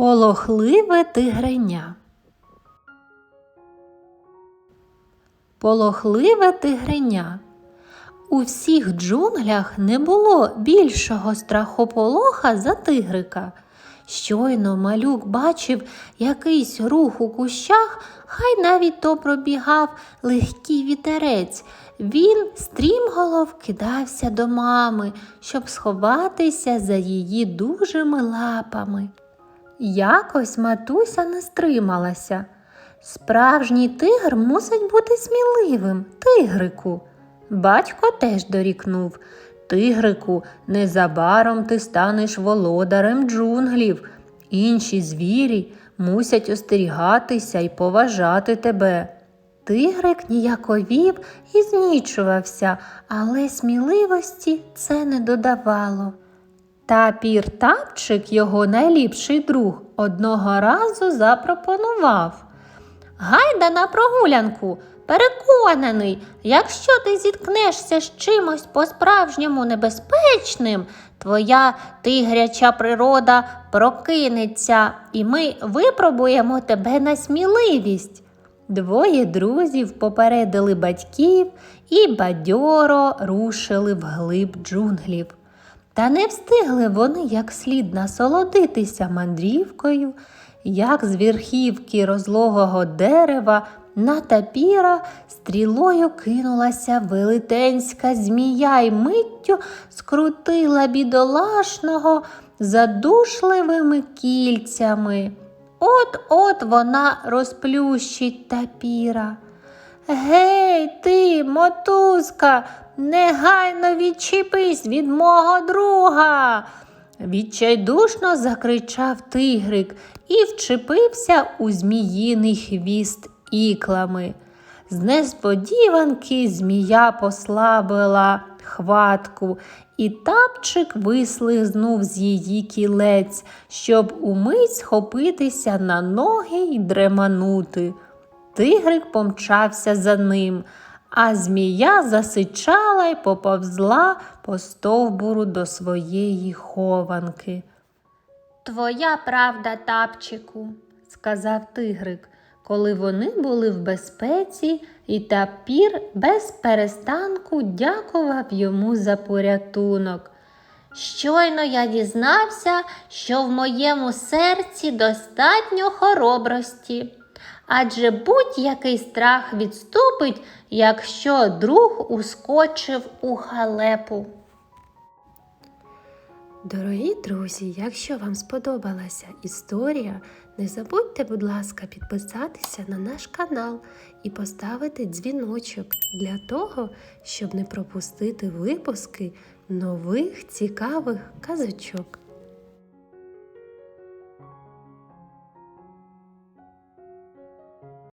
Полохливе тигреня. Полохливе тигреня. У всіх джунглях не було більшого страхополоха за тигрика. Щойно малюк бачив якийсь рух у кущах, хай навіть то пробігав легкий вітерець. Він стрімголов кидався до мами, щоб сховатися за її дужими лапами. Якось матуся не стрималася. Справжній тигр мусить бути сміливим, тигрику. Батько теж дорікнув. Тигрику, незабаром ти станеш володарем джунглів. Інші звірі мусять остерігатися і поважати тебе. Тигрик ніяковів і знічувався, але сміливості це не додавало. Тапір Тапчик, його найліпший друг, одного разу запропонував. Гайда на прогулянку. Переконаний, якщо ти зіткнешся з чимось по-справжньому небезпечним, твоя тигряча природа прокинеться, і ми випробуємо тебе на сміливість. Двоє друзів попередили батьків і бадьоро рушили вглиб джунглів. Та не встигли вони як слід насолодитися мандрівкою, як з верхівки розлогого дерева на тапіра стрілою кинулася велетенська змія й миттю скрутила бідолашного задушливими кільцями. От-от вона розплющить тапіра. Гей, ти, мотузка, негайно відчепись від мого друга. Відчайдушно закричав тигрик і вчепився у зміїний хвіст іклами. З несподіванки змія послабила хватку, і тапчик вислизнув з її кілець, щоб умить схопитися на ноги й дреманути. Тигрик помчався за ним, а змія засичала й поповзла по стовбуру до своєї хованки. Твоя правда, тапчику, сказав тигрик, коли вони були в безпеці, і тапір без перестанку дякував йому за порятунок. Щойно я дізнався, що в моєму серці достатньо хоробрості, адже будь-який страх відступить, якщо друг ускочив у халепу. Дорогі друзі, якщо вам сподобалася історія, не забудьте, будь ласка, підписатися на наш канал і поставити дзвіночок для того, щоб не пропустити випуски нових цікавих казочок.